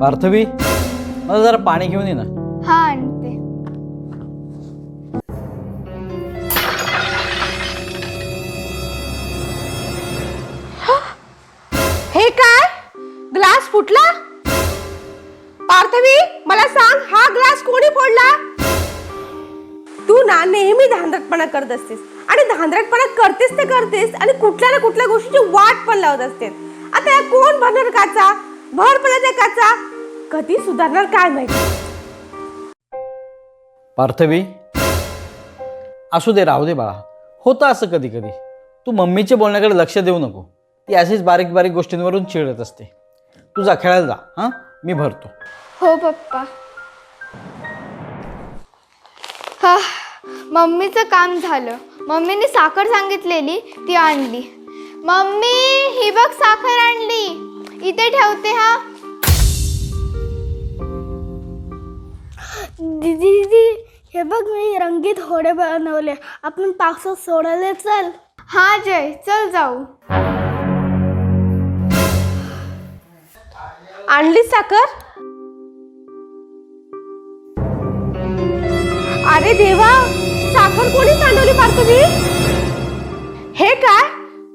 पार्थवी मला जरा पाणी घेऊन ये ना. हा आणते. हे? काय? ग्लास फुटला? पार्थवी मला सांग हा ग्लास कोणी फोडला? तू ना नेहमी धांदरटपणा करत असतेस. आणि धांदरटपणा करतेस ते करतेस आणि कुठल्या ना कुठल्या गोष्टीची वाट पण लावत असतेस. आता या कोण भरणार काचा? भर पडत काचा? कधी सुधारणार काय माहिती? पार्थवी? असू दे राहू दे बाळा. होतं असं कधी कधी. तू मम्मीच्या बोलण्याकडे लक्ष देऊ नको. ती अशीच बारीक बारीक गोष्टींवरून चिडत असते. तू जा खेळायला जा हां? मी भरतो. हो पप्पा. हा मम्मीचं काम झालं. मम्मीने साखर सांगितलेली ती आणली. मम्मी ही बघ साखर आणली. इथे ठेवते हा. दीदी दीदी हे बघ मी रंगीत होडे बनवले. आपण पावसात सोडले चल. हा जय. चल जाऊ. आणली साखर? अरे देवा साखर कोणी सांडवली पार्थवी हे काय?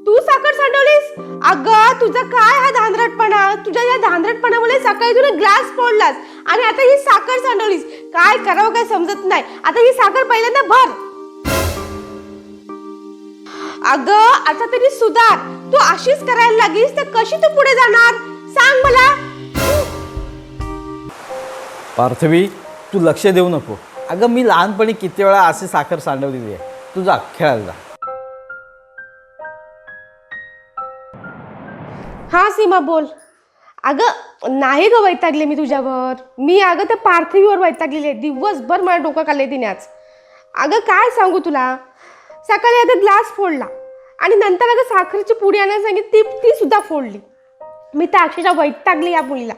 तू साखर सांडवलीस? अग तुझा काय हा धांदरटपणा तुझ्या या धांदरटपणामुळे सकाळी तुला ग्लास फोडलास आणि आता ही साखर सांडवलीस. काय करावं काय समजत नाही. आता ही साखर पहिल्यांदा भर. अगं आता तरी सुधार. तू अशीच करायला लागलीस तर कशी तू पुढे जाणार? सांग मला. पार्थवी तू लक्ष देऊ नको. अगं मी लहानपणी किती वेळा अशी साखर सांडवलेली आहे. तू जा खेळायला जा. हा सीमा बोल. अगं नाही ग वैतागले मी तुझ्यावर. मी अगं त्या पार्थिवीवर वैतागलेली आहे. दिवसभर मला डोकं काढले तिने आज. अगं काय सांगू तुला? सकाळी अगं ग्लास फोडला. आणि नंतर अगं साखरेची पुडी आणायला सांगितली ती ती सुद्धा फोडली. मी त्या अक्षरशः वैतागली या मुलीला.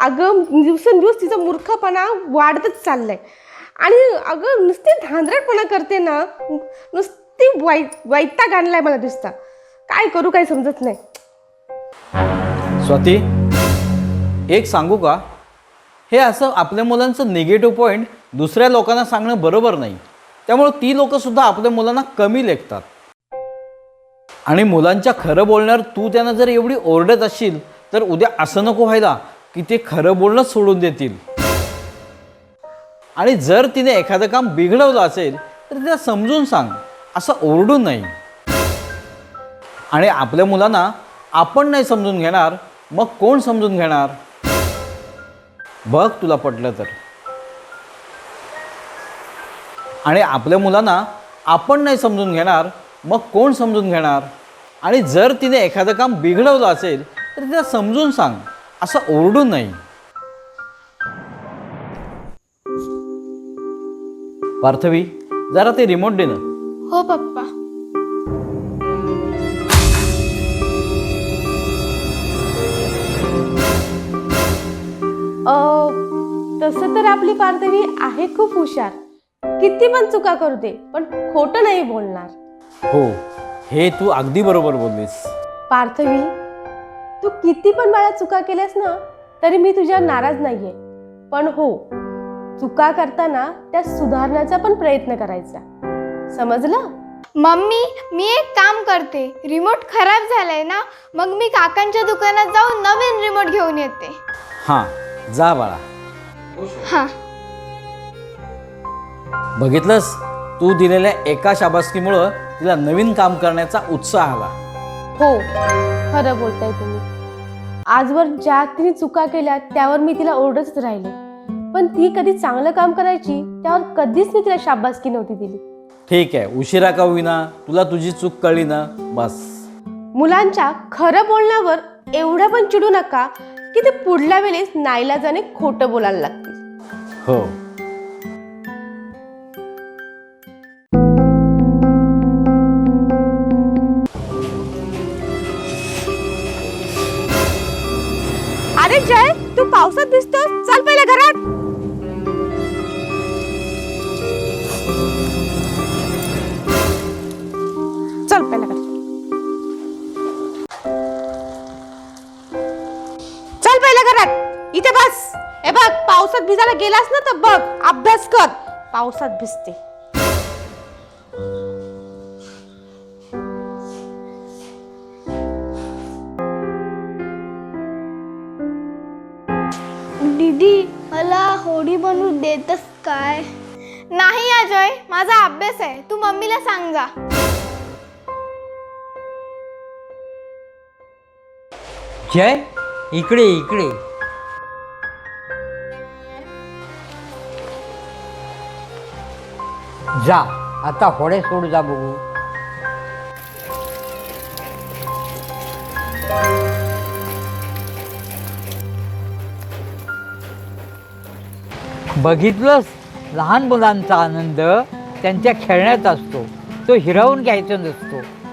अगं दिवसेंदिवस तिचा मूर्खपणा वाढतच चाललाय. आणि अगं नुसती धांदरटपणा करते ना नुसती वै वैताग आणलाय मला दिसता. काय करू काय समजत नाही. स्वाती? एक सांगू का? हे असं आपल्या मुलांचं निगेटिव्ह पॉईंट दुसऱ्या लोकांना सांगणं बरोबर नाही. त्यामुळं ती लोकंसुद्धा आपल्या मुलांना कमी लेखतात. आणि मुलांच्या खरं बोलण्यावर तू त्यांना जर एवढी ओरडत असशील तर उद्या असं नको व्हायला की ते खरं बोलणं सोडून देतील. आणि जर तिने एखादं काम बिघडवलं असेल तर तिला समजून सांग असं ओरडून नाही आणि आपल्या मुलांना आपण नाही समजून घेणार मग कोण समजून घेणार? बघ तुला पटलं तर. आणि आपल्या मुलांना आपण नाही समजून घेणार मग कोण समजून घेणार? आणि जर तिने एखादं काम बिघडवलं असेल तर तिला समजून सांग असं ओरडून नाही. पार्थवी जरा ते रिमोट दे ना हो पप्पा. तर आपली पार्थवी आहे खूप हुशार. किती पण चुका करू दे पण खोटं नाही बोलणार. हो हे तू अगदी बरोबर बोललीस. पार्थवी तू किती पण बाळा चुका केल्यास ना तरी मी तुझ्या नाराज नाहीये. पण हो चुका करताना त्या सुधारण्याचा पण प्रयत्न करायचा. समजलं? मम्मी मी एक काम करते. रिमोट खराब झालाय ना मग मी काकांच्या दुकानात जाऊन नवीन रिमोट घेऊन येते. हां जा बाळा. हा. बघितलंस? तू दिलेल्या एका शाबासकीमुळं तिला नवीन काम करण्याचा उत्साह आला. हो खरं बोलताय तुम्ही. आजवर ज्या तिने चुका केल्या त्यावर मी तिला ओरडतच राहिले. पण ती कधी चांगलं काम करायची त्यावर कधीच मी तिला शाबासकी नव्हती दिली. ठीक आहे उशिरा का होईना? तुला तुझी चूक कळली ना बस. मुलांच्या खरं बोलण्यावर एवढं पण चिडू नका की ते पुढल्या वेळेस नाईलाजाने खोटं बोलायला लागतील. हो. अरे जय तू पावसात दिसतोस. चल पहिले घरात. चल पहिले घरात. चल पहिले घरात. इथे बस. हे बघ पावसात भिजायला गेलास ना तर बघ अभ्यास कर. पावसात भिजते. दीदी मला होडी बनवून देतस काय? नाही अजय माझा अभ्यास आहे. तू मम्मीला सांग जा. जय इकडे इकडे. जा. आता होडे सोड जा बघू. बघितलंस? लहान मुलांचा आनंद त्यांच्या खेळण्यात असतो. तो हिरावून घ्यायचा नसतो.